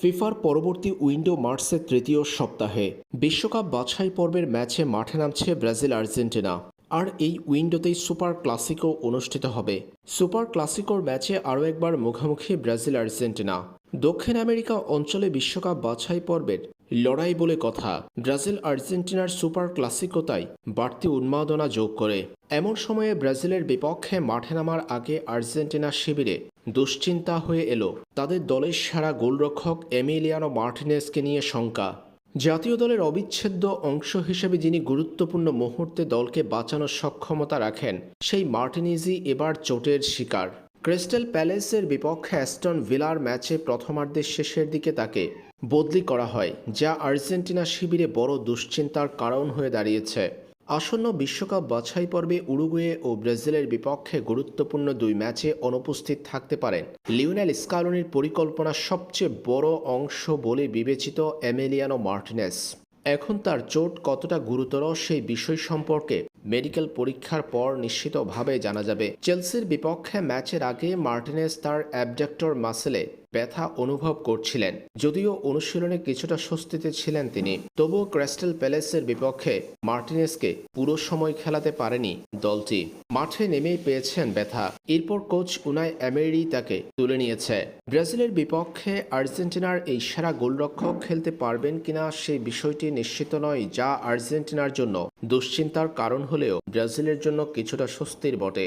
ফিফার পরবর্তী উইন্ডো মার্চের তৃতীয় সপ্তাহে বিশ্বকাপ বাছাই পর্বের ম্যাচে মাঠে নামছে ব্রাজিল আর্জেন্টিনা। আর এই উইন্ডোতেই সুপার ক্লাসিকো অনুষ্ঠিত হবে। সুপার ক্লাসিকোর ম্যাচে আরও একবার মুখোমুখি ব্রাজিল আর্জেন্টিনা। দক্ষিণ আমেরিকা অঞ্চলে বিশ্বকাপ বাছাই পর্বের লড়াই বলে কথা। ব্রাজিল আর্জেন্টিনার সুপার ক্লাসিকোতাই বাড়তি উন্মাদনা যোগ করে। এমন সময়ে ব্রাজিলের বিপক্ষে মাঠে নামার আগে আর্জেন্টিনা শিবিরে দুশ্চিন্তা হয়ে এলো। তাদের দলের সেরা গোলরক্ষক এমিলিয়ানো মার্টিনেসকে নিয়ে শঙ্কা। জাতীয় দলের অবিচ্ছেদ্য অংশ হিসেবে যিনি গুরুত্বপূর্ণ মুহূর্তে দলকে বাঁচানোর সক্ষমতা রাখেন, সেই মার্টিনিজি এবার চোটের শিকার। ক্রিস্টাল প্যালেসের বিপক্ষে অ্যাস্টন ভিলার ম্যাচে প্রথমার্ধের শেষের দিকে তাকে বদলি করা হয়, যা আর্জেন্টিনা শিবিরে বড় দুশ্চিন্তার কারণ হয়ে দাঁড়িয়েছে। আসন্ন বিশ্বকাপ বাছাই পর্বে উরুগুয়ে ও ব্রাজিলের বিপক্ষে গুরুত্বপূর্ণ দুই ম্যাচে অনুপস্থিত থাকতে পারেন। লিওনেল স্কালোনির পরিকল্পনার সবচেয়ে বড় অংশ বলে বিবেচিত এমেলিয়ানো মার্টিনেস। এখন তার চোট কতটা গুরুতর সেই বিষয় সম্পর্কে মেডিকেল পরীক্ষার পর নিশ্চিতভাবে জানা যাবে, চেলসির বিপক্ষে ম্যাচের আগে মার্টিনেস তার অ্যাবডাক্টর মাসেলে ব্যথা অনুভব করছিলেন। যদিও অনুশীলনে কিছুটা স্বস্তিতে ছিলেন তিনি, তবুও ক্র্যাস্টাল প্যালেসের বিপক্ষে মার্টিনেসকে পুরো সময় খেলাতে পারেনি দলটি। মাঠে নেমেই পেয়েছেন ব্যথা। এরপর কোচ উনাই অ্যামেরি তাকে তুলে নিয়েছে। ব্রাজিলের বিপক্ষে আর্জেন্টিনার এই সেরা গোলরক্ষক খেলতে পারবেন কিনা সেই বিষয়টি নিশ্চিত নয়, যা আর্জেন্টিনার জন্য দুশ্চিন্তার কারণ হলেও ব্রাজিলের জন্য কিছুটা স্বস্তির বটে।